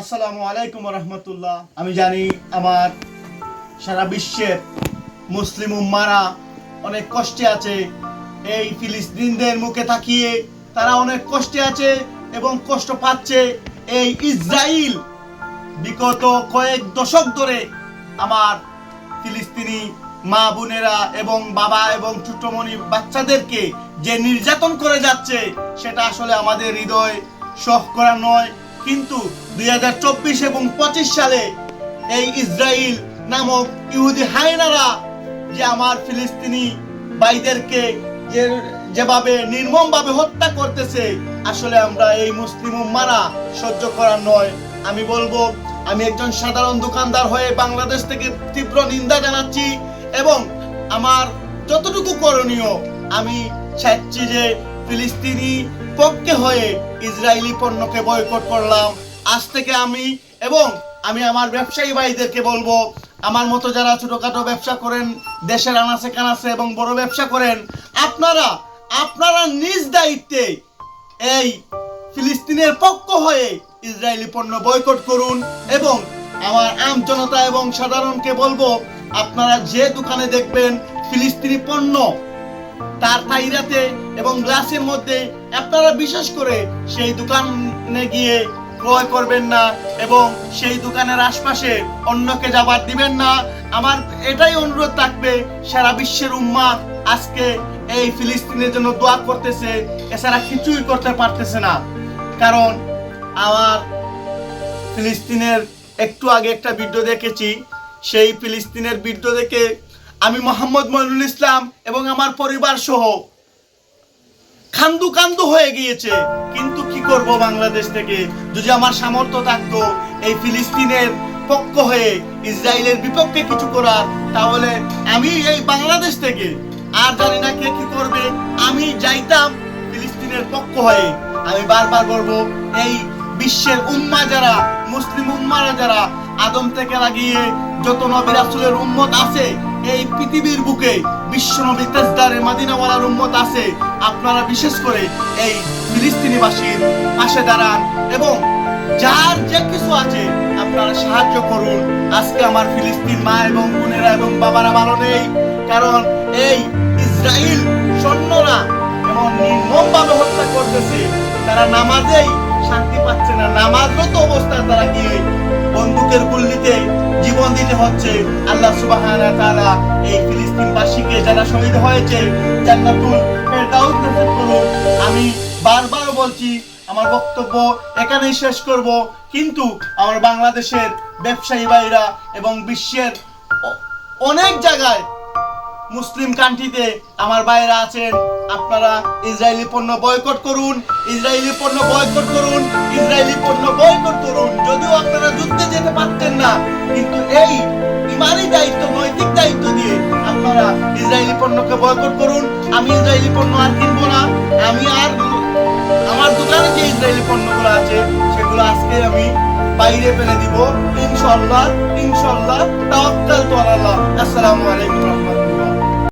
আসসালামু আলাইকুম রহমতুল্লাহ আমি জানি আমার সারা বিশ্বের মুসলিম উম্মারা অনেক কষ্টে আছে। এই ফিলিস্তিনদের মুখে তাকিয়ে তারা অনেক কষ্টে আছে এবং কষ্ট পাচ্ছে। এই ইসরায়েল বিগত কয়েক দশক ধরে আমার ফিলিস্তিনি মা বোনেরা এবং বাবা এবং ছোটমণি বাচ্চাদেরকে যে নির্যাতন করে যাচ্ছে, সেটা আসলে আমাদের হৃদয় শখ করা নয়। কিন্তু দুই হাজার চব্বিশ এবং পঁচিশ সালে এই ইসরায়েল নামক ইহুদি হায়নারা যে আমার ফিলিস্তিনি ভাইদেরকে যেভাবে নির্মমভাবে হত্যা করতেছে, আসলে আমরা এই মুসলিম উম্মারা সহ্য করার নয়। আমি বলব, আমি একজন সাধারণ দোকানদার হয়ে বাংলাদেশ থেকে তীব্র নিন্দা জানাচ্ছি এবং আমার যতটুকু করণীয়, আমি চাচ্ছি যে ফিলিস্তিনি পক্ষে হয়ে ইসরায়েলি পণ্যকে বয়কট করলাম। আজ থেকে আমি এবং আমি আমার ব্যবসায়ী ভাইদেরকে বলব, আমার মতো যারা ছোটখাটো ব্যবসা করেন, দেশের আনাচে কানাচে এবং বড় ব্যবসা করেন, আপনারা আপনারা নিজ দায়িত্বে এই ফিলিস্তিনের পক্ষ হয়ে ইসরায়েলি পণ্য বয়কট করুন এবং আমার আম জনতা এবং সাধারণকে বলব, আপনারা যে দোকানে দেখবেন ফিলিস্তিনি পণ্য তার তাইরাতে এবং গ্লাসের মধ্যে, আপনারা বিশেষ করে সেই দোকানে গিয়ে ক্রয় করবেন না এবং সেই দোকানের আশপাশে অন্যকে যাবার দিবেন না। আমার এটাই অনুরোধ থাকবে সারা বিশ্বের উম্মা আজকে এই ফিলিস্তিনের জন্য দোয়া করতেছে, এছাড়া কিছুই করতে পারতেছে না। কারণ আমার ফিলিস্তিনের একটু আগে একটা ভিডিও দেখেছি, সেই ফিলিস্তিনের ভিডিও দেখে আমি মোহাম্মদ মইনুল ইসলাম এবং আমার পরিবার সহ খান্দু খান্দু হয়ে গিয়েছে। কিন্তু কি করব বাংলাদেশ থেকে? যদি আমার সামর্থ্য থাকতো, এই ফিলিস্তিনের পক্ষ হয়ে ইসরায়েলের বিপক্ষে কিছু করার, তাহলে আমি এই বাংলাদেশ থেকে আর জানি না কে কি করবে। আমি যাইতাম ফিলিস্তিনের পক্ষ হয়ে। আমি বারবার বলব, এই বিশ্বের উম্মা যারা, মুসলিম উম্মারা যারা, আদম থেকে লাগিয়ে যত নবী রাসূলের উম্মত আছে, এই পৃথিবীর বুকে বিশ্ব নবী তেজদারের মাদিনাওয়ালার উম্মত আছে, আপনারা বিশেষ করে এই ফিলিস্তিনিবাসীর পাশে দাঁড়ান এবং যার যে কিছু আছে আপনারা সাহায্য করুন। আজকে আমার ফিলিস্তিন মা এবং বোনেরা এবং বাবারা ভালো নেই, কারণ এই ইসরায়েল সৈন্যরা এমন নির্মমভাবে হত্যা করতেছে, তারা নামাজেই শান্তি পাচ্ছে না। নামাজরত অবস্থায় তারা গিয়ে বন্দুকের গুল্লিতে জীবন দিতে হচ্ছে? আল্লাহ ওয়া তাআলা এই ফিলিস্তিনবাসীকে যারা শহীদ হয়েছে, জান্নাতুল ফেরদাউস নসিব করুন আমি বারবার বলছি, আমার বক্তব্য এখানেই শেষ করব। কিন্তু আমার বাংলাদেশের ব্যবসায়ী ভাইরা এবং বিশ্বের অনেক জায়গায় মুসলিম কান্ট্রিতে আমার ভাইরা আছেন, আপনারা ইসরায়েলি পণ্য বয়কট করুন, ইসরায়েলি পণ্য বয়কট করুন, ইসরায়েলি পণ্য বয়কট করুন। যদিও আপনারা যুদ্ধে যেতে পারতেন না, কিন্তু এই ইমানি দায়িত্ব, নৈতিক দায়িত্ব দিয়ে আপনারা ইসরায়েলি পণ্যকে বয়কট করুন। আমি ইসরায়েলি পণ্য আর কিনবো না, আমি আর আমার দোকানে যে ইসরায়েলি পণ্যগুলো আছে, সেগুলো আজকে আমি বাইরে ফেলে দিব। ইনশাল্লাহ ইনশাল্লাহ তাওয়াক্কাল তো আল্লাহ আসসালামু আলাইকুম